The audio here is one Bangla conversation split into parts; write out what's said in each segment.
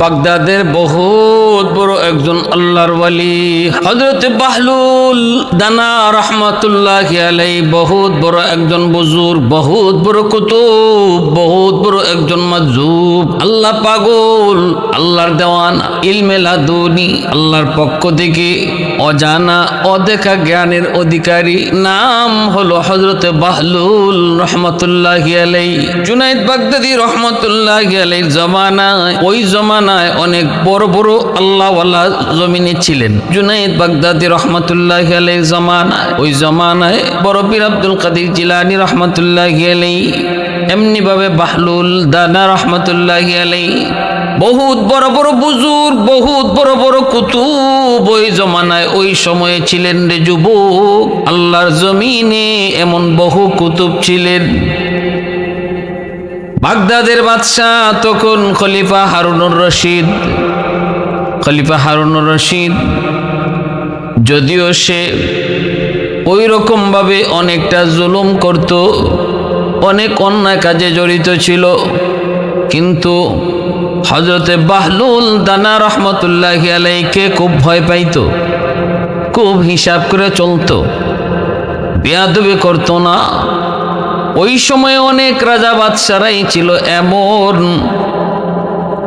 বাগদাদের বহুত বড় একজন আল্লাহর ওয়ালি। হজরত বাহলুল দানা রহমতুল্লাহ আলাই বহুত বড় একজন বুজুর বহুত বড় কুতুব, বহুত বড় একজন মাজুব। আল্লাহ পাগল, আল্লাহর দেওয়ান ইলমেলা লাদুনি, আল্লাহর পক্ষ থেকে অজানা, অদেখা জ্ঞানের অধিকারী নাম হলো হজরত বাহলুল রহমতুল্লাহ আলাই জুনাইদ বাগদাদি রহমতুল্লাহ আলাই জমানায় ওই জমানায় অনেক বড় বড় আল্লাহওয়ালা জমিনে ছিলেন। জুনাইদ বাগদাদি রহমতুল্লাহ জমানায়, ওই জমানায় বড় পীর আব্দুল কাদির জিলানি রহমতুল্লাহ এমনি ভাবে বাহলুল দানা রহমতুল্লাহ আলাই বহুত বড় বড় বুজুর, বহুত বড় বড় কুতুব ওই জমানায় ওই সময়ে ছিলেন রে যুবক। আল্লাহর জমিনে এমন বহু কুতুব ছিলেন। বাগদাদের বাদশাহ তখন খলিফা হারুনুর রশিদ। খলিফা হারুনুর রশিদ। যদিও সে ওই রকমভাবে অনেকটা জুলুম করত, অনেক অন্যায় কাজে জড়িত ছিল, কিন্তু হজরতে বাহলুল দানা রহমতুল্লাহ আলাইকে খুব ভয় পাইত, খুব হিসাব করে চলতো। বেয়াদবি করতো না ওই সময় অনেক রাজা বাদশারাই ছিল এমন।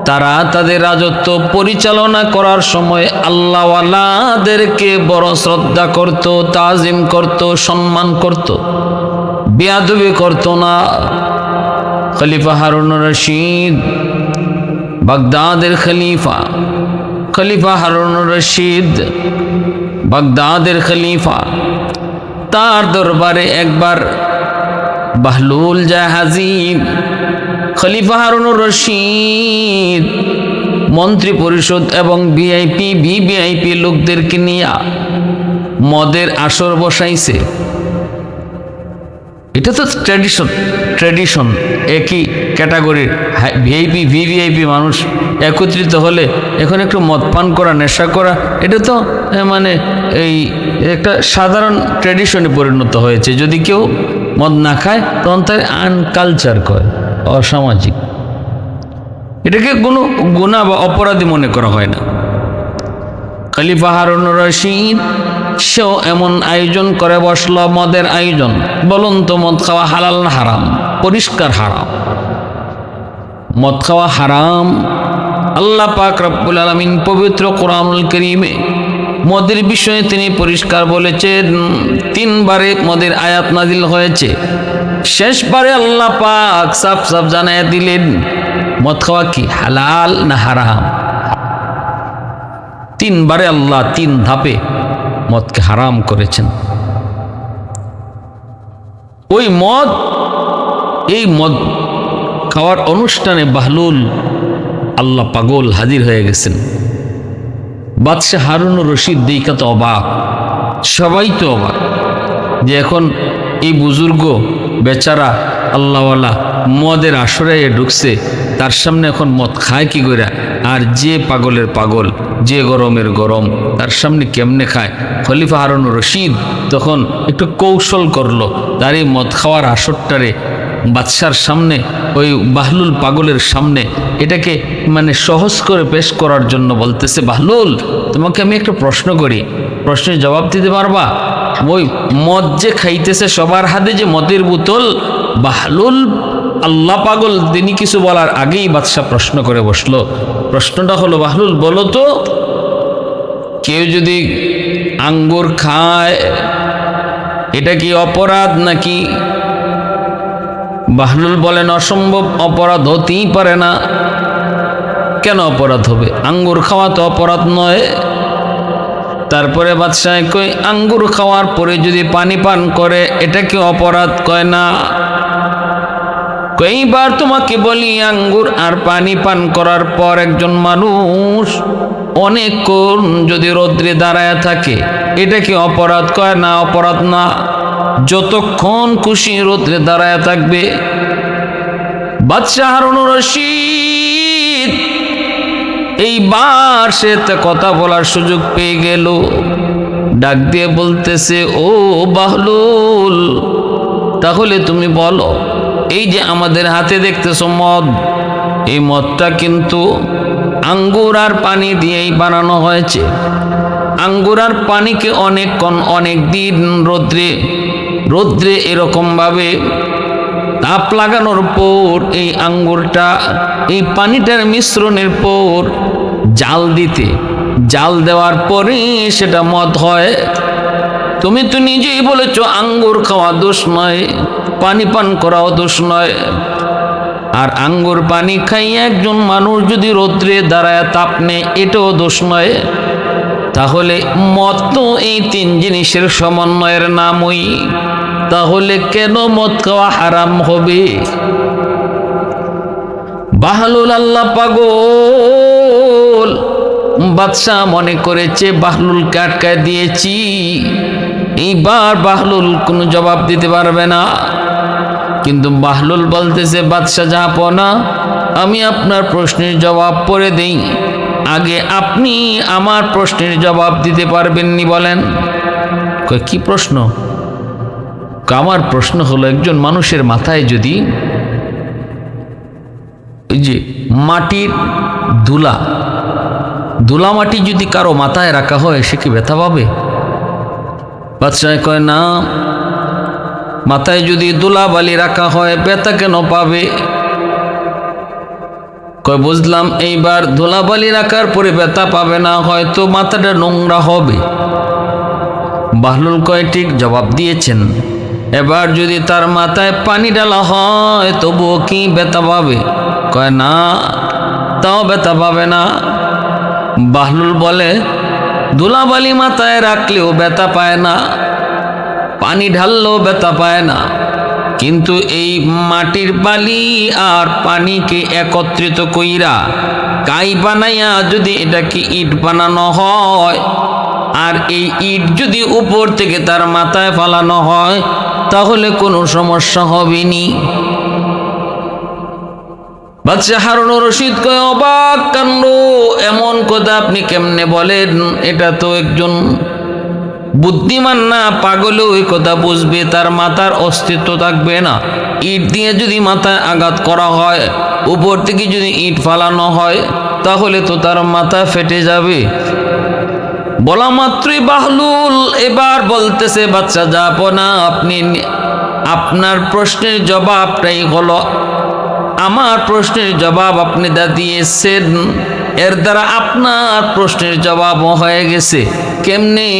তারা তাদের রাজত্ব পরিচালনা করার সময় আল্লাহওয়ালাদেরকে বড় শ্রদ্ধা করত, তাজিম করত, সম্মান করত, বেয়াদবি করত না। খলিফা হারুন রশিদ, বাগদাদের খলিফা খলিফা হারুন রশিদ, বাগদাদের খলিফা, তার দরবারে একবার বাহলুল জাহাজিব খলিফা হারুনুর রশিদ, মন্ত্রী পরিষদ এবং ভিআইপি ভিভিআইপি লোকদেরকে নিয়ে মদের আসর বসাইছে। এটা তো ট্র্যাডিশন ট্র্যাডিশন একই ক্যাটাগরির ভিআইপি ভিভিআইপি মানুষ একত্রিত হলে এখন একটু মদ পান করা, নেশা করা, এটা তো মানে এই একটা সাধারণ ট্র্যাডিশনে পরিণত হয়েছে। যদি কেউ মদ না খায় তখন তার আনকালচার কয়, অসামাজিক। এটাকে কোনো গুণা বা অপরাধী মনে করা হয় না। খলিফা হারুন রশিদ, সেও এমন আয়োজন করে, বসল মদের আয়োজন। বলুন তো, মদ খাওয়া হালাল না হারাম? পরিষ্কার হারাম। মদ খাওয়া হারাম। আল্লাহ পাক রব্বুল আলমিন পবিত্র কোরআনুল করিমে মদের বিষয়ে তিনি পরিষ্কার বলেছেন তিনবারে মদের আয়াত নাজিল হয়েছে। শেষবারে আল্লাহ পাক সাফ সাফ জানায় দিলেন, মদ খাওয়া কি হালাল না হারাম? তিনবারে আল্লাহ তিন ধাপে মদকে হারাম করেছেন। ওই মদ, এই মদ খাওয়ার অনুষ্ঠানে বাহলুল আল্লাহ পাগল হাজির হয়ে গেছেন। বাদশাহ হারুন রশিদ দিকা তো অবাক। সবাই তো অবাক যে এখন এই বুজুর্গ বেচারা আল্লাহওয়ালা মদের আসরে ঢুকছে, তার সামনে এখন মদ খায় কি করে? আর যে পাগলের পাগল, যে গরমের গরম, তার সামনে কেমনে খায়? খলিফা হারুন রশিদ তখন একটু কৌশল করল, তার এই মদ খাওয়ার আসরটারে বাদশার সামনে, ওই বাহলুল পাগলের সামনে, এটাকে মানে সহজ করে পেশ করার জন্য বলতেছে, বাহলুল, তোমাকে আমি একটা প্রশ্ন করি। প্রশ্নের জবাব দিতে পারবা? ওই মদ যে খাইতেছে সবার হাতে যে মদের বোতল, বাহলুল আল্লাহ পাগল, তিনি কিছু বলার আগেই বাদশাহ প্রশ্ন করে বসল। প্রশ্নটা হলো, বাহলুল, বলো তো, কেউ যদি আঙ্গুর খায়, এটা কি অপরাধ নাকি বাহলুল বলেন, অসম্ভব অপরাধ হতেই পারে না। কেন অপরাধ হবে? আঙ্গুর খাওয়া তো অপরাধ নয়। তারপরে বাদশাহ কই আঙ্গুর খাওয়ার পরে যদি পানি পান করে, এটা কি অপরাধ? কয়, না। কইবার তোমাকে বলি, আঙ্গুর আর পানি পান করার পর একজন মানুষ অনেকক্ষণ যদি রৌদ্রে দাঁড়ায় থাকে, এটা কি অপরাধ? কয়, না, অপরাধ না। যতক্ষণ খুশি রৌদ্রে দাঁড়ায় থাকবে, বাদশাহ হারুন রশিদ এইবার সে কথা বলার সুযোগ পেয়ে গেল। ডাক দিয়ে বলতেছে, ও বাহলুল, তাহলে তুমি বলো, এই যে আমাদের হাতে দেখতেছো মদ, এই মদটা কিন্তু আঙ্গুর আর পানি দিয়েই বানানো হয়েছে। আঙ্গুর আর পানিকে অনেকক্ষণ, অনেক দিন রৌদ্রে রৌদ্রে এরকমভাবে তাপ লাগানোর পর এই আঙ্গুরটা, এই পানিটার মিশ্রণের পর জাল দিতে। জাল দেওয়ার পরে সেটা মদ হয়। তুমি তো নিজেই বলেছ, আঙ্গুর খাওয়া দোষ নয়, পানি পান করাও দোষ নয়। আর আঙ্গুর পানি খাইয়ে একজন মানুষ যদি রৌদ্রে দাঁড়ায়, তাপ নেয়, এটাও দোষ নয়। তাহলে মদ তো এই তিন জিনিসের সমন্বয়ের নামই। তাহলে কেন মদ খাওয়া হারাম হবে? বাহলুল আল্লাহ পাগল। বাদশাহ মনে করেছে, বাহলুলকে আটকায় দিয়েছি। এইবার বাহলুল কোনো জবাব দিতে পারবে না। কিন্তু বাহলুল বলতেছে, বাদশাহ জাহাপনা আমি আপনার প্রশ্নের জবাব পরে দেই। আগে আপনি আমার প্রশ্নের জবাব দিতে পারবেননি বলেন। কি প্রশ্ন? আমার প্রশ্ন হলো, একজন মানুষের মাথায় যদি যে মাটির ধুলা ধুলা মাটি যদি কারও মাথায় রাখা হয়, সে কি ব্যথা পাবে? বাদশাহ কয়, না, মাথায় যদি দুলা বালি রাখা হয়, ব্যথা কেন পাবে? কয়, বুঝলাম, এইবার ধুলা বালি রাখার পরে ব্যথা পাবে না, হয়তো মাথাটা নোংরা হবে। বাহলুল কয়, ঠিক জবাব দিয়েছেন। এবার যদি তার মাথায় পানি ডালা হয়, তবুও কি ব্যথা পাবে? কয় না, তাও ব্যথা পাবে না। বাহলুল বলে, ধুলাবালি মাথায় রাখলেও ব্যথা পায় না, পানি ঢাললেও ব্যথা পায় না। কিন্তু এই মাটির বালি আর পানিকে একত্রিত কইরা কাই বানাইয়া যদি এটাকে ইট বানানো হয়, আর এই ইট যদি উপর থেকে তার মাথায় ফালানো হয় তাহলে কোনো সমস্যা হবে নি বাচ্চা হারুন রশিদ কয়, অবাক কাণ্ড, এমন কথা আপনি কেমনে বলেন? এটা তো একজন বুদ্ধিমান না, পাগলেও ওই কথা বুঝবে, তার মাথার অস্তিত্ব থাকবে না। ইট দিয়ে যদি মাথায় আঘাত করা হয়, উপর থেকে যদি ইট ফালানো হয়, তাহলে তো তার মাথা ফেটে যাবে। বলা মাত্রই বাহলুল, এবার বলতেছে, বাচ্চা যাব না, আপনি আপনার প্রশ্নের জবাবটাই হলো, আমার প্রশ্নের জবাব আপনি দা দিয়েছেন, এর দ্বারা আপনার প্রশ্নের জবাবও হয়ে গেছে। কেমনি?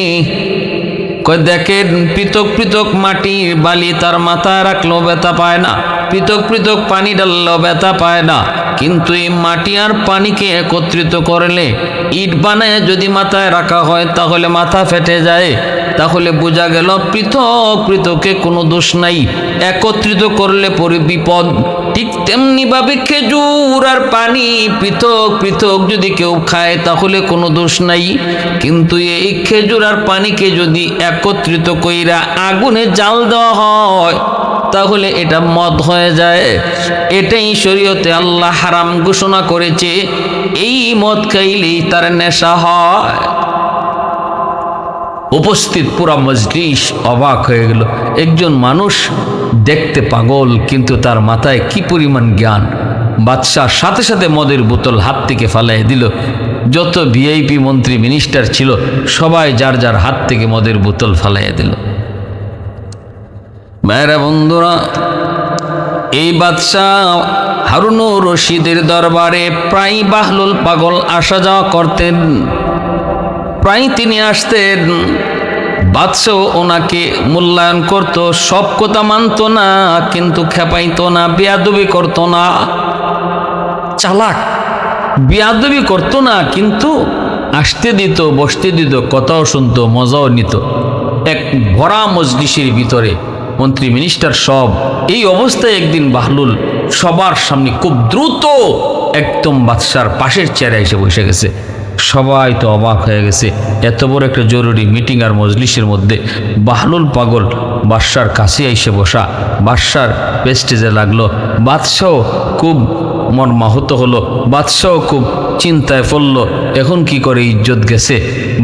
দেখেন, পৃথক পৃথক মাটির বালি তার মাথায় রাখলেও ব্যথা পায় না। পৃথক পৃথক পানি ডাললেও ব্যথা পায় না। কিন্তু এই মাটি আর পানিকে একত্রিত করলে ইট বানায় যদি মাথায় রাখা হয়, তাহলে মাথা ফেটে যায়। তাহলে বোঝা গেল পৃথক পৃথকে কোনো দোষ নাই। একত্রিত করলে পরে বিপদ। ঠিক তেমনি ভাবে খেজুর আর পানি পৃথক পৃথক যদি কেউ খায়, তাহলে কোনো দোষ নাই। কিন্তু এই খেজুর আর পানিকে যদি একত্রিত কইরা আগুনে জাল দেওয়া হয় তাহলে এটা মদ হয়ে যায়। এটাই শরীয়তে আল্লাহ হারাম ঘোষণা করেছে। এই মদ খাইলেই তার নেশা হয়। উপস্থিত পুরা মজলিস অবাক হয়ে গেল। একজন মানুষ দেখতে পাগল, কিন্তু তার মাথায় কি পরিমাণ জ্ঞান? বাদশাহ সাথে সাথে মদের বোতল হাত থেকে ফালাই দিল। যত ভিআইপি মন্ত্রী মিনিস্টার ছিল, সবাই যার যার হাত থেকে মদের বোতল ফালাইয়া দিল। মেয়েরা বন্ধুরা, এই বাদশাহ হারুন রশিদের দরবারে প্রায় বাহলুল পাগল আসা যাওয়া করতেন। প্রায় তিনি আসতেন, বাদশাহ ওনাকে মূল্যায়ন করত, সব কথা মানত না, কিন্তু খেপাইত না, বেয়াদবি করতো না। চালাক, বেয়াদবি করতো না, কিন্তু আসতে দিত, বসতে দিত, কথাও শুনত, মজাও নিত। এক ভরা মজলিসের ভিতরে মন্ত্রী মিনিস্টার সব, এই অবস্থায় একদিন বাহলুল সবার সামনে খুব দ্রুত একদম বাদশার পাশের চেয়ারে এসে বসে গেছে। সবাই তো অবাক হয়ে গেছে, এত বড় একটা জরুরি মিটিং আর মজলিসের মধ্যে বাহলুল পাগল বাদশার কাছে এসে বসা। বাদশার পেস্টেজে লাগল বাদশাহ খুব মর্মাহত হলো বাদশাহ খুব চিন্তায় পড়ল, এখন কি করে ইজ্জত গেছে?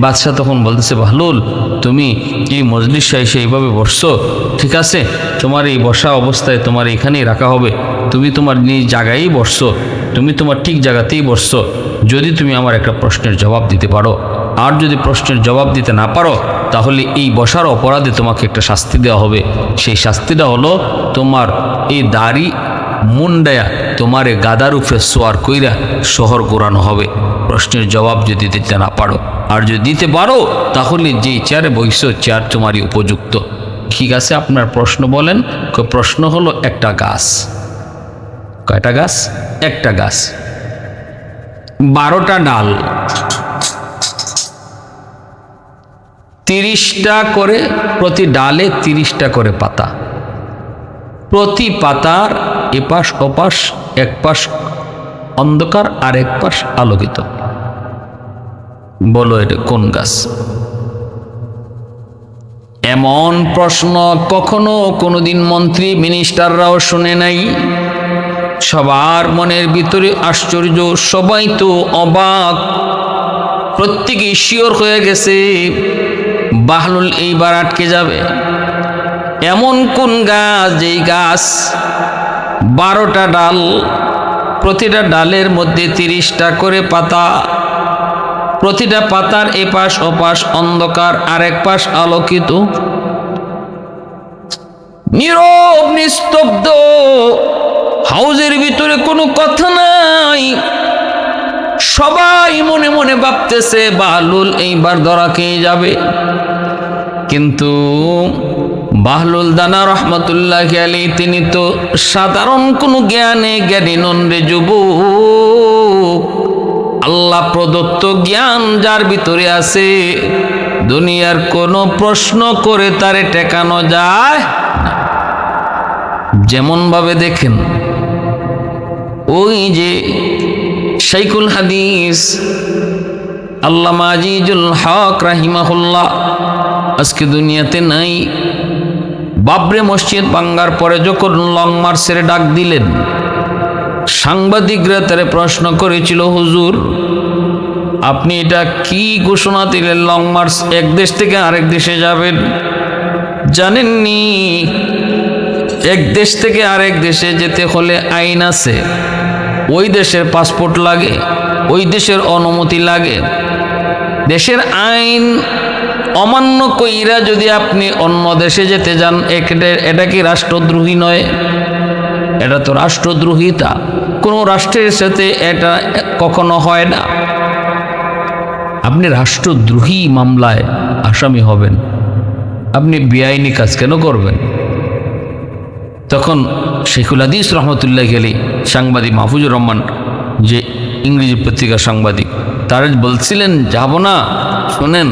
বাদশাহ তখন বলতেছে, বাহলুল তুমি এই মজলিসা এসে এইভাবে বসছো? ঠিক আছে? তোমার এই বসা অবস্থায় তোমার এখানেই রাখা হবে। তুমি তোমার নিজ জায়গায়ই বসছো। তুমি তোমার ঠিক জায়গাতেই বসছো। যদি তুমি আমার একটা প্রশ্নের জবাব দিতে পারো। আর যদি প্রশ্নের জবাব দিতে না পারো, তাহলে এই বসার অপরাধে তোমাকে একটা শাস্তি দেওয়া হবে। সেই শাস্তিটা হলো তোমার এই দাড়ি মুন্ডায়া তোমার গাদার উপরে সোয়ার কইরা শহর ঘোরানো হবে। প্রশ্নের জবাব যদি দিতে না পারো আর যদি দিতে পারো, তাহলে যেই চেয়ারে বৈশ চেয়ার তোমারই উপযুক্ত। ঠিক আছে, আপনার প্রশ্ন বলেন। প্রশ্ন হলো, একটা গাছ। কয়টা গাছ? একটা গাছ। বারোটা ডাল। তিরিশটা করে প্রতি ডালে তিরিশটা করে পাতা। প্রতি পাতার এপাশ ওপাশ এক পাশ অন্ধকার আর এক পাশ আলোকিত। বলো এটা কোন গাছ? এমন প্রশ্ন কখনো কোনোদিন মন্ত্রী মিনিস্টাররাও শুনে নাই। সবার মনের ভিতরে আশ্চর্য, সবাই তো অবাক। প্রত্যেকে শিওর হয়ে গেছে, বাহলুল এইবার আটকে যাবে। এমন কোন গাছ যেই গাছ বারোটা ডাল, প্রতিটা ডালের মধ্যে তিরিশটা করে পাতা প্রতিটা পাতার এপাশ ওপাশ অন্ধকার আর এক পাশ আলোকিত। নীরব, নিস্তব্ধ, হাউজের ভিতরে কোনো কথা নাই। সবাই মনে মনে ভাবতেছে, বাহলুল এইবার ধরা খেয়ে যাবে। কিন্তু বাহলুল দানা রহমতুল্লাহ আলী, তিনি তো সাধারণ কোনো জ্ঞানে জ্ঞানী নন রে যুবক। আল্লাহ প্রদত্ত জ্ঞান যার ভিতরে আছে, দুনিয়ার কোনো প্রশ্ন করে তারে টেকানো যায় যেমন ভাবে দেখেন, ওই যে শাইকুল হাদিস, আল্লামা আজিজুল হক রাহিমাহুল্লাহ, আজকে দুনিয়াতে নাই। বাবরে মসজিদ বাঙ্গার পরে যখন লং মার্চের ডাক দিলেন সাংবাদিকরা তারে প্রশ্ন করেছিল, হুজুর, আপনি এটা কি ঘোষণা দিলেন? লং মার্চ এক দেশ থেকে আরেক দেশে যাবেন। জানেননি? এক দেশ থেকে আরেক দেশে যেতে হলে আইন আছে। ওই দেশের পাসপোর্ট লাগে, ওই দেশের অনুমতি লাগে। দেশের আইন অমান্য কইরা যদি আপনি অন্য দেশে যেতে যান এটা- কি রাষ্ট্রদ্রোহী নয়? এটা তো রাষ্ট্রদ্রোহিতা কোনো রাষ্ট্রের সাথে এটা কখনো হয় না। আপনি রাষ্ট্রদ্রোহী মামলায় আসামি হবেন। আপনি বেআইনি কাজ কেন করবেন? তখন শেখুল হাদিস রহমতুল্লাহ গেলি সাংবাদিক মাহফুজুর রহমান, যে ইংরেজি পত্রিকার সাংবাদিক, তারা বলছিলেন, যাব না, শোনেন।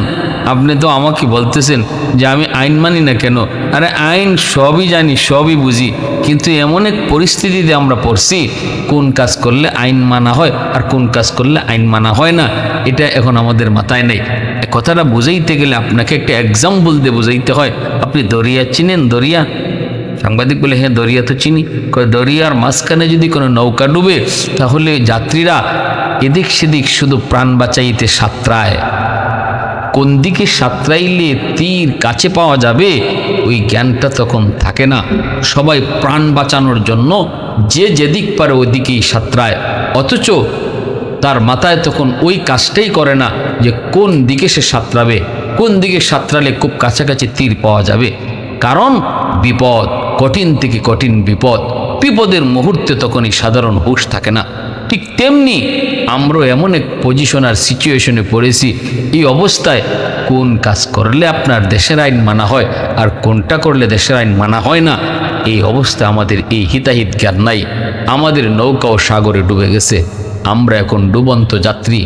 আপনি তো আমাকে বলতেছেন যে আমি আইন মানি না কেন? আরে আইন সবই জানি, সবই বুঝি, কিন্তু এমন এক পরিস্থিতিতে আমরা পড়ছি, কোন কাজ করলে আইন মানা হয় আর কোন কাজ করলে আইন মানা হয় না, এটা এখন আমাদের মাথায় নেই। কথাটা বুঝাইতে গেলে আপনাকে একটা এক্সাম্পল দিয়ে বুঝাইতে হয়। আপনি দরিয়া চিনেন? দরিয়া? সাংবাদিক বলে হ্যাঁ দরিয়া তো চিনি। দরিয়ার মাঝখানে যদি কোনো নৌকা ডুবে, তাহলে যাত্রীরা এদিক সেদিক শুধু প্রাণ বাঁচাইতে সাঁতরায়। কোন দিকে সাঁতরাইলে তীর কাছে পাওয়া যাবে, ওই জ্ঞানটা তখন থাকে না। সবাই প্রাণ বাঁচানোর জন্য যে যেদিক পারে ওদিকেই সাঁতরায়। অথচ তার মাথায় তখন ওই কাজটাই করে না যে কোন দিকে সে সাঁতরাবে, কোন দিকে সাঁতরালে খুব কাছাকাছি তীর পাওয়া যাবে। কারণ বিপদ, কঠিন থেকে কঠিন বিপদ। বিপদের মুহূর্তে তখন এই সাধারণ হুশ থাকে না। ঠিক তেমনি আমরাও এমন এক পজিশন আর সিচুয়েশনে পড়েছি, এই অবস্থায় কোন কাজ করলে আপনার দেশের আইন মানা হয় আর কোনটা করলে দেশের আইন মানা হয় না, এই অবস্থা আমাদের এই হিতাহিত জ্ঞান নাই। আমাদের নৌকাও সাগরে ডুবে গেছে, আমরা এখন ডুবন্ত যাত্রী,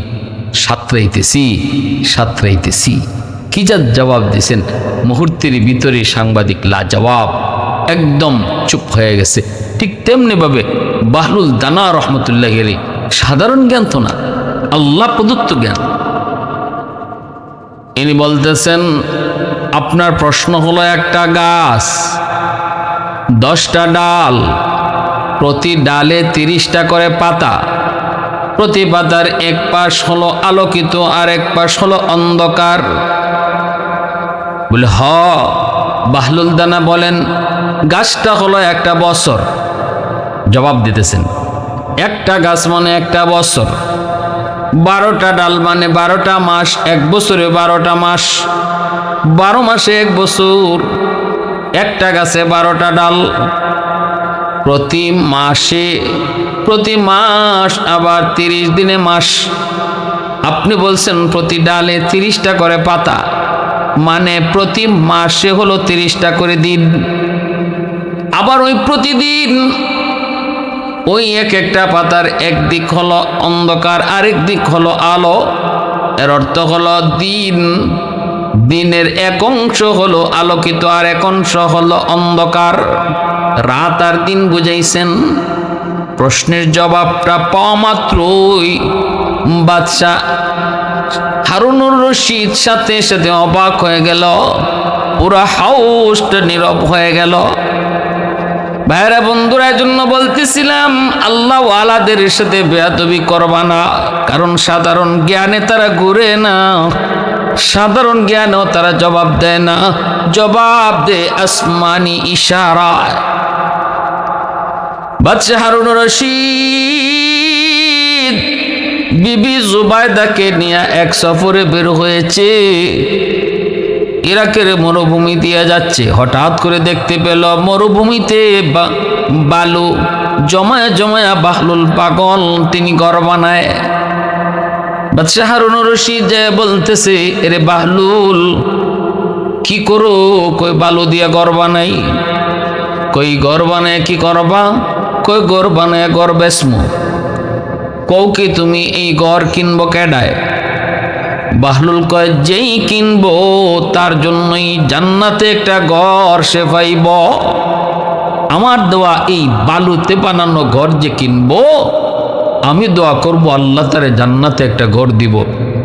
সাঁতরাইতেছি সাঁতরাইতেছি। কি যা জবাব দিয়েছেন মুহূর্তের ভিতরে সাংবাদিক লা জবাব একদম চুপ হয়ে গেছে। ঠিক তেমনিভাবে বাহরুল দানা রহমতুল্লাহ গেলে সাধারণ জ্ঞান তো না, আল্লাহ প্রদত্ত জ্ঞান। ইনি বলতেছেন, আপনার প্রশ্ন হলো একটা গাছ, দশটা ডাল, প্রতি ডালে তিরিশটা করে পাতা। প্রতি পাতার এক পাশ হলো আলোকিত, আর এক পাশ হলো অন্ধকার। বলে, হ, বাহলুল দানা বলেন, গাছটা হলো একটা বছর। জবাব দিতেছেন, একটা গাছ মানে একটা বছর, বারোটা ডাল মানে বারোটা মাস, এক বছরে বারোটা মাস, বারো মাসে এক বছর, একটা গাছে বারোটা ডাল, প্রতি মাসে, প্রতি মাস আবার তিরিশ দিনে মাস, আপনি বলছেন প্রতি ডালে তিরিশটা করে পাতা মানে প্রতি মাসে হলো তিরিশটা করে দিন, আবার ওই প্রতিদিন ওই এক একটা পাতার একদিক হলো অন্ধকার, আরেক দিক হলো আলো। এর অর্থ হলো দিন। দিনের এক অংশ হলো আলোকিত আর এক অংশ হলো অন্ধকার। রাত আর দিন বুঝাইছেন। প্রশ্নের জবাবটা পাওয়া মাত্রই। বাদশাহ হারুনুর রশিদ সাথে সাথে অবাক হয়ে গেল। পুরা হাউসটা নীরব হয়ে গেল। ভাইরা বন্ধুরা জন্য বলতেছিলাম, আল্লাহ আলাদের সাথে বেয়াদবি করবা না, কারণ সাধারণ জ্ঞানে তারা ঘুরে না, সাধারণ জ্ঞানেও তারা জবাব দেয় না। জবাব দে আসমানি ইশারায় বাচ্চা হারুন রশিদ বিবি জুবায়দাকে নিয়ে এক সফরে বের হয়েছে। ইরাকের মরুভূমি দিয়ে যাচ্ছে। হঠাৎ করে দেখতে পেল মরুভূমিতে বালু, জমায়া জমায়া বাহলুল পাগল তিনি ঘর বানায়। বাদশাহ হারুন রশিদ যে বলতেছে, এরে বাহলুল, কি করো? কই বালু দিয়া ঘর বানাই? কই ঘর বানায় কি করবা? কই ঘর বানায় ঘর বেসমু কৌ কি তুমি এই ঘর কিনবো কেডায়? বাহলুল কয়, যেই কিনবো, তার জন্যই জান্নাতে একটা ঘর সে পাইব। আমার দেওয়া এই বালুতে বানানো ঘর যে কিনবো, আমি দোয়া করব আল্লাহ তারে জান্নাতে একটা ঘর দিব।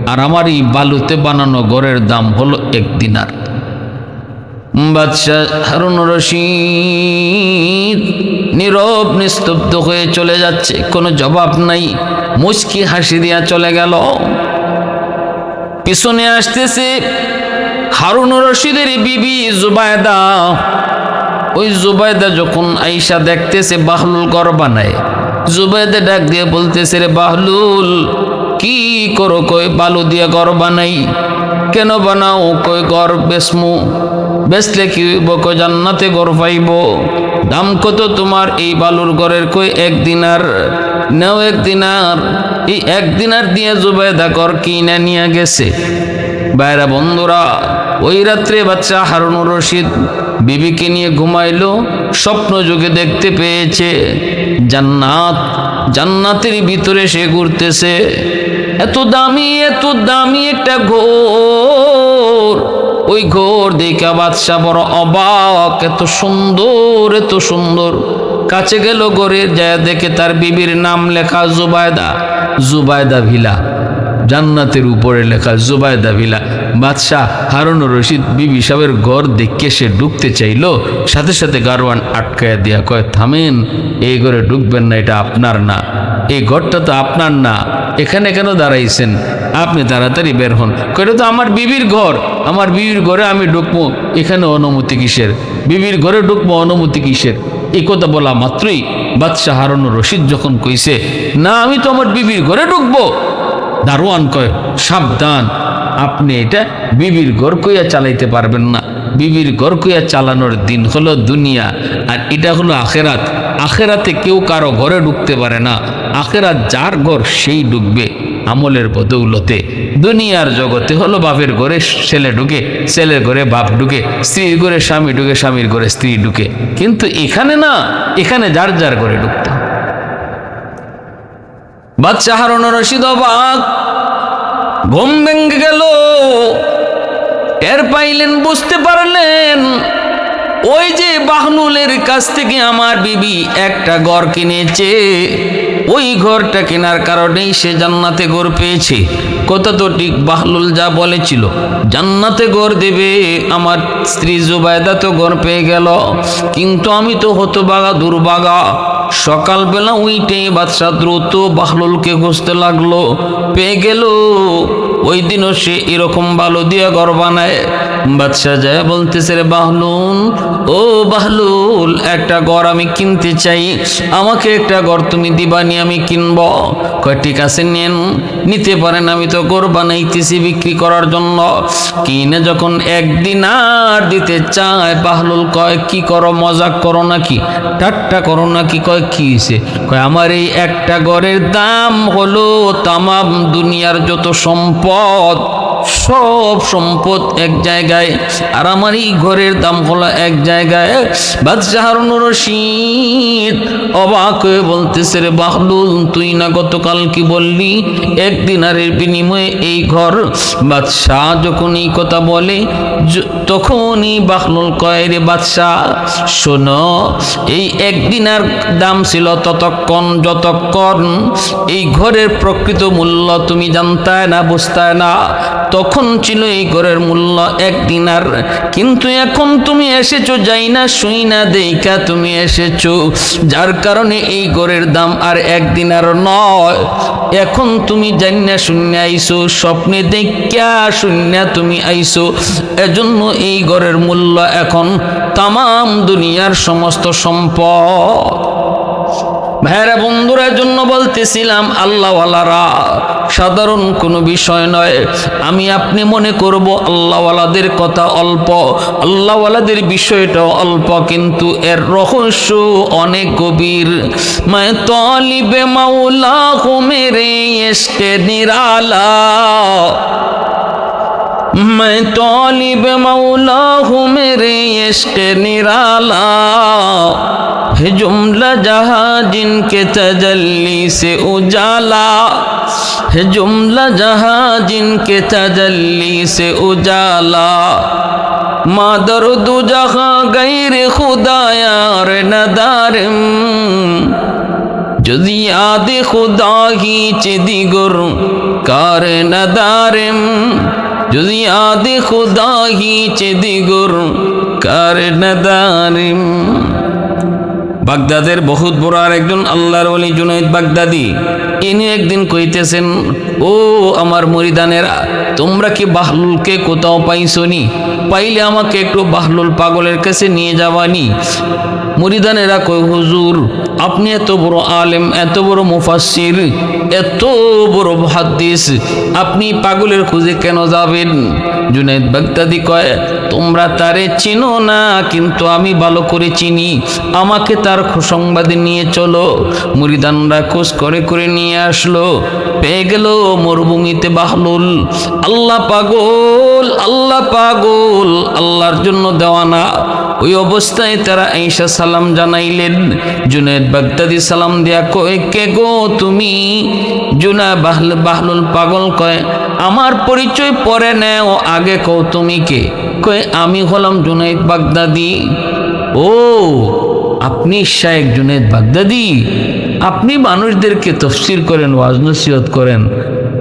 আর আমার এই বালুতে বানানো ঘরের দাম হলো এক দিনার। বাদশাহ হারুন রশিদ নীরব, নিস্তব্ধ হয়ে চলে যাচ্ছে। কোনো জবাব নাই। মুচকি হাসি দিয়া চলে গেল। পিছনে আসতেছে। হারুন রশিদের বিবি জুবায়দা। ওই জুবায়দা যখন আইসা দেখতেছে বাহলুল ঘর বানায়, জুবায়দা ডাক দিয়ে বলতেছে, রে বাহলুল, কি করো কই বালু দিয়ে ঘর বানাই? কেন বানাও কই ঘর বেসমু? বেচলে কি হইব কই জান্নাতে ঘর পাইব? দাম কত তোমার এই বালুর ঘরের কই একদিন দিনার নেও এক দিনার এই এক দিনার দিয়ে জুবায়দা ঘর কিনে নিয়ে গেছে। বাইরা বন্ধুরা, ওই রাত্রে বাচ্চা হারুনুর রশিদ বিবিকে নিয়ে ঘুমাইলো, স্বপ্ন যুগে দেখতে পেয়েছে। জান্নাত, জান্নাতের ভিতরে সে ঘুরতেছে। এত দামি এত দামি একটা ঘোর। ওই ঘোর দেখা বাদশা বড় অবাক, এত সুন্দর এত সুন্দর। কাছে গেল ঘরের যায় দেখে তার বিবির নাম লেখা জুবায়দা জুবায়দা ভিলা। জান্নাতের উপরে লেখা জুবায়দা ভিলা। বাদশাহ হারুন রশিদ বিবি সাহেবের ঘর দেখে সে ঢুকতে চাইলো। সাথে সাথে গারোয়ান আটকায় দিয়া কয়, থামেন, এই ঘরে ঢুকবেন না, এটা আপনার না। এই ঘরটা তো আপনার না। এখানে কেন দাঁড়াইছেন? আপনি তাড়াতাড়ি বের হন। কইটা তো আমার বিবির ঘর। আমার বিবির ঘরে আমি ঢুকবো। এখানে অনুমতি কিসের? বিবির ঘরে ঢুকবো, অনুমতি কিসের? এই কথা বলা মাত্রই বাদশাহ হারুন রশিদ যখন কইছে, না, আমি তো আমার বিবির ঘরে ঢুকবো। দারোয়ান কয়, সাবধান, আপনি এটা বিবির ঘর কইয়া চালাইতে পারবেন না। বিবির ঘর কইয়া চালানোর দিন হলো দুনিয়া, আর এটা হলো আখেরাত। আখেরাতে কেউ কারও ঘরে ঢুকতে পারে না। আখেরাত যার ঘর সেই ঢুকবে। আমলের বদৌলতে। দুনিয়ার জগতে হলো বাপের ঘরে ছেলে ঢুকে, ছেলের ঘরে বাপ ঢুকে, স্ত্রীর ঘরে স্বামী ঢুকে, স্বামীর ঘরে স্ত্রী ঢুকে। কিন্তু এখানে না, এখানে যার যার ঘরে ঢুকতে বাচ্চা হারুন রশিদ অবাক, ঘুম ভেঙে গেল। এর পাইলেন, বুঝতে পারলেন ওই যে বাহনুলের কাছ থেকে আমার বিবি একটা ঘর কিনেছে। ওই ঘরটা কেনার কারণেই সে জান্নাতে ঘর পেয়েছে। কথা তো ঠিক বাহলুল যা বলেছিল। জান্নাতে ঘর দেবে, আমার স্ত্রী জুবায়দা তো ঘর পেয়ে গেল। কিন্তু আমি তো হতবাগা, দুর্বাগা। সকালবেলা উইটে বাদশাহ দ্রুত বাহলুলকে খুঁজতে লাগল। পেয়ে গেল, ওই দিনও সে এরকম বালু দিয়ে ঘর বানায়। বাদশাহ যায় বলতেছে, রে বাহলুল, ও বাহলুল, একটা ঘর আমি কিনতে চাই। আমাকে একটা ঘর তুমি দিবানি, আমি কিনব। কয়, ঠিক আছে, নেন। নিতে পারেন, আমি তো ঘর বানাইতেছি বিক্রি করার জন্য। কিনে যখন একদিন আর দিতে চায়, বাহলুল কয়, কি করো, মজাক করো নাকি? ঠাট্টা করো নাকি? কয় কি হয়েছে কয় আমার এই একটা ঘরের দাম হলো তামাম দুনিয়ার যত সম্পদ। সব সম্পদ এক জায়গায়, আর আমার এই ঘরের দাম হলো এক জায়গায়। বাদশাহ হারুন রশিদ অবাক হয়ে বলতেছে, রে বাহলুল, তুই না গতকাল কি বললি? এক দিনারের বিনিময়ে এই ঘর। বাদশাহ যখন এই কথা বলে তখনই বাহলুল কয়, রে বাদশাহ, শোনো, এই এক দিনার দাম ছিল ততক্ষণ যতক্ষণ এই ঘরের প্রকৃত মূল্য তুমি জানতায় না, বুঝতায় না। তখন ছিল এই ঘরের মূল্য এক দিনার। কিন্তু এখন তুমি এসেছ, যাই না, শুই না, দেখা তুমি এসেছ। যার কারণে এই ঘরের দাম আর এক দিনার নয়। এখন তুমি জানি না শূন্য আইসো, স্বপ্নে দেখা শূন্য তুমি আইসো। এজন্য এই ঘরের মূল্য এখন তামাম দুনিয়ার সমস্ত সম্পদ। ভাইরা বন্ধুরা জন্য বলতেছিলাম, আল্লাহওয়ালারা, সাধারণ কোনো বিষয় নয়। আমি আপনি মনে করব, আল্লাহওয়ালাদের কথা অল্প। আল্লাহওয়ালাদের বিষয়টা অল্প, কিন্তু এর রহস্য অনেক গভীর। মায় তলিবে মাওলা হোমেরে এসকে নিরালা। میں طالب مولا ہوں میرے عشق نرالا ہے جملہ جہاں جن کے تجلی سے اجالا ہے جملہ جہاں جن کے تجلی سے اجالا مادر دو جہاں غیر خدا یار ندارم جز یاد خدا ہی چی دیگر کار ندارم যদি আদে খুদাহি চেদিগুর কার নদারেম বাগদাদের বহুত বড় আর একজন আল্লাহর ওলি জুনাইদ বাগদাদি। ইনি একদিন কইতেছেন, ও আমার মরিদানেরা, তোমরা কি বাহলুলকে কোথাও পাইছনি? পাইলে আমাকে একটু বাহলুল পাগলের কাছে নিয়ে যাবানি। মরিদানেরা কই হুজুর, আপনি এত বড় আলেম, এত বড় মুফাসির এত বড় হাদিস, আপনি পাগলের খুঁজে কেন যাবেন? জুনাইদ বাগদাদি কয়, তোমরা তারে চিনো না, কিন্তু আমি ভালো করে চিনি। আমাকে তার সংবাদে নিয়ে চলো। মুরিদানরা খোঁজ করে করে নিয়ে আসলো। পেয়ে গেল মরুভূমিতে বাহলুল। আল্লাহ পাগল আল্লাহ পাগল, আল্লাহর জন্য দেওয়ানা ওই অবস্থায় তারা ঈশা সালাম জানাইলেন, জুনায়দ বাগদাদি সালাম দিয়া কয়, কে গো তুমি? জুনা বাহল, বাহলুল পাগল কয়, আমার পরিচয় পরে নেও, আগে কও তুমি কে? কয়, আমি হলাম জুনাইদ বাগদাদি। ও, আপনি শায়েক জুনাইদ বাগদাদি? আপনি মানুষদেরকে তফসির করেন, ওয়াজ নসিহত করেন।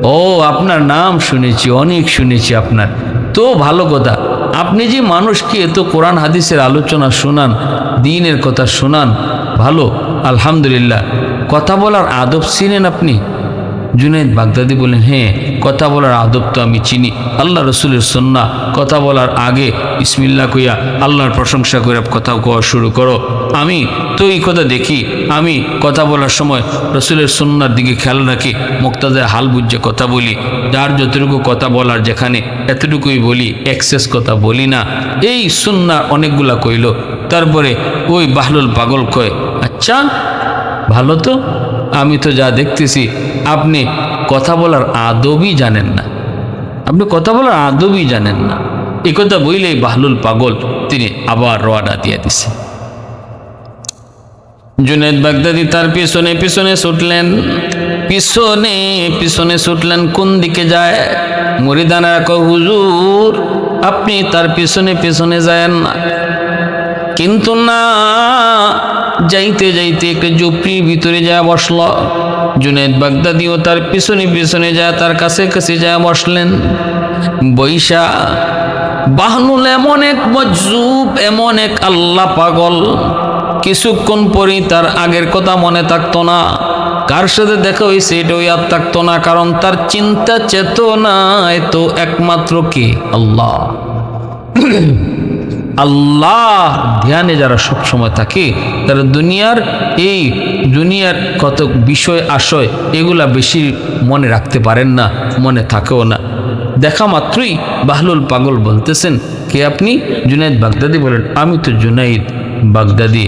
ও, আপনার নাম শুনেছি, অনেক শুনেছি আপনার। তো ভালো কথা আপনি যে মানুষকে এত কোরআন, হাদিসের আলোচনা শোনান, দিনের কথা শোনান, ভালো, আলহামদুলিল্লাহ। কথা বলার আদব চিনেন আপনি? জুনাইদ বাগদাদি বলেন হ্যাঁ কথা বলার আদব তো আমি চিনি। আল্লাহ রসুলের সন্না কথা বলার আগে ইসমিল্লা কইয়া আল্লাহর প্রশংসা করে কথা কোয়া শুরু করো। আমি তো এই কথা দেখি। আমি কথা বলার সময় রসুলের সন্ন্যার দিকে খেয়াল রাখি, মুক্তাদের হাল বুঝে কথা বলি। যার যতটুকু কথা বলার যেখানে, এতটুকুই বলি এক্সেস কথা বলি না। এই সুন্নার অনেকগুলা কইল। তারপরে ওই বাহলুল পাগল কয় আচ্ছা ভালো তো? আমি তো যা দেখতেছি, আপনি কথা বলার আদবই জানেন না। আপনি কথা বলার আদবই জানেন না। এ কথা বইলেই বাহলুল পাগল তিনি আবার রওয়ানা দিয়ে দিছে। জুনেদ বাগদাদি তার পিছনে পিছনে ছুটলেন। পিছনে পিছনে ছুটলেন, কোন দিকে যায়? মরিদানা হুজুর, আপনি তার পিছনে পিছনে যায় না। কিন্তু না যাইতে যাইতে একটা জুপড়ির ভিতরে যা বসল। জুনেদ বাগদাদিও তার পিছনে পিছনে যায়, তার কাছে কাছে যা বসলেন। বৈশা, বাহনুল এমন এক মজুব এমন এক আল্লাহ পাগল। কিছুক্ষণ পরেই তার আগের কথা মনে থাকতো না। কার সাথে দেখা হয়েছে এটাও আর থাকতো না, কারণ তার চিন্তা চেতনা তো একমাত্র কে? আল্লাহ। আল্লাহ ধ্যানে যারা সবসময় থাকে, তারা দুনিয়ার এই দুনিয়ার কত বিষয়, আশয়, এগুলা বেশি মনে রাখতে পারেন না, মনে থাকেও না। দেখা মাত্রই বাহলুল পাগল বলতেছেন, কে আপনি? জুনাইদ বাগদাদি বলেন, আমি তো জুনাইদ বাগদাদি।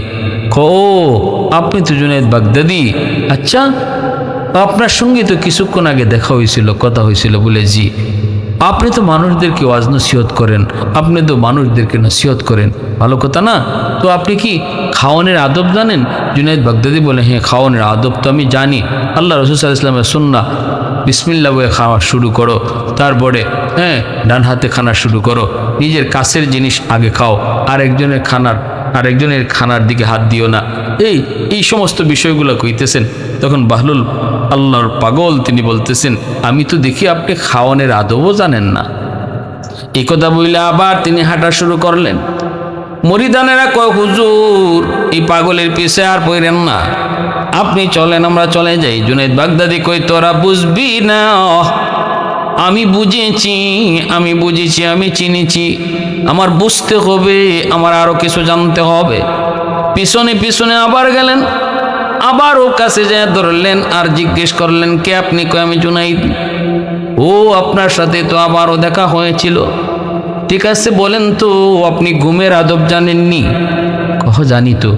ও আপনি তো জুনাইদ বাগদাদি? আচ্ছা আপনার সঙ্গে তো কিছুক্ষণ আগে দেখা হয়েছিল, কথা হয়েছিল বলে, জি। আপনি তো মানুষদেরকে ওয়াজ নসিহত করেন, আপনি তো মানুষদেরকে নসিহত করেন। ভালো কথা না? তো আপনি কি খাওয়ানের আদব জানেন? জুনাইদ বাগদাদি বলে হ্যাঁ খাওয়ানের আদব তো আমি জানি। আল্লাহ রসুল ইসলামের সুন্না বিসমিল্লা বয়ে খাওয়া শুরু করো, তারপরে হ্যাঁ ডান হাতে খানা শুরু করো, নিজের কাছের জিনিস আগে খাও আর একজনের খানার আরেকজনের খানার দিকে হাত দিও না। এই এই সমস্ত বিষয়গুলো কইতেছেন। তখন বাহলুল আল্লাহর পাগল তিনি বলতেছেন, আমি তো দেখি আপনি খাওয়ানের আদবও জানেন না। এই কথা বইলে আবার তিনি হাঁটা শুরু করলেন। মরিদানেরা কয়, হুজুর, এই পাগলের পিছে আর পড়েন না। আপনি চলেন, আমরা চলে যাই। জুনাইদ বাগদাদি কই তোরা বুঝবি না। আমি বুঝেছি আমি বুঝেছি, আমি চিনেছি। আমার বুঝতে হবে, আমার আরও কিছু জানতে হবে। পিছনে পিছনে আবার গেলেন, আবার ওর কাছে যায় ধরলেন আর জিজ্ঞেস করলেন, কে আপনি? কয়, আমি জুনাইদ। ও আপনার সাথে তো আবারও দেখা হয়েছিল। ঠিক আছে, বলেন তো, আপনি ঘুমের আদব জানেননি? কহ, জানি তো।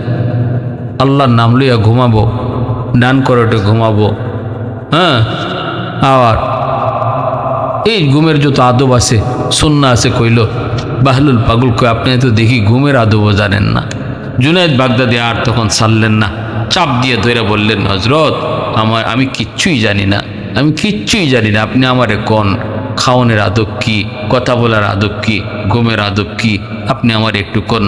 আল্লাহর নাম লইয়া ঘুমাবো ডান করোটে ঘুমাবো। হ্যাঁ আবার। এই ঘুমের যত আদব আছে সন্না আছে কইল। বাহলুল পাগলকে আপনি তো দেখি ঘুমের আদবও জানেন না। জুনায়দ বাগদাদি আর তখন সারলেন না। চাপ দিয়ে ধরে বললেন হজরত আমার, আমি কিচ্ছুই জানি না। আমি কিচ্ছুই জানি না, আপনি আমারে কোন? খাওয়ানোর আদব কি? কথা বলার আদব কি? ঘুমের আদব কি? আপনি আমার একটু কোন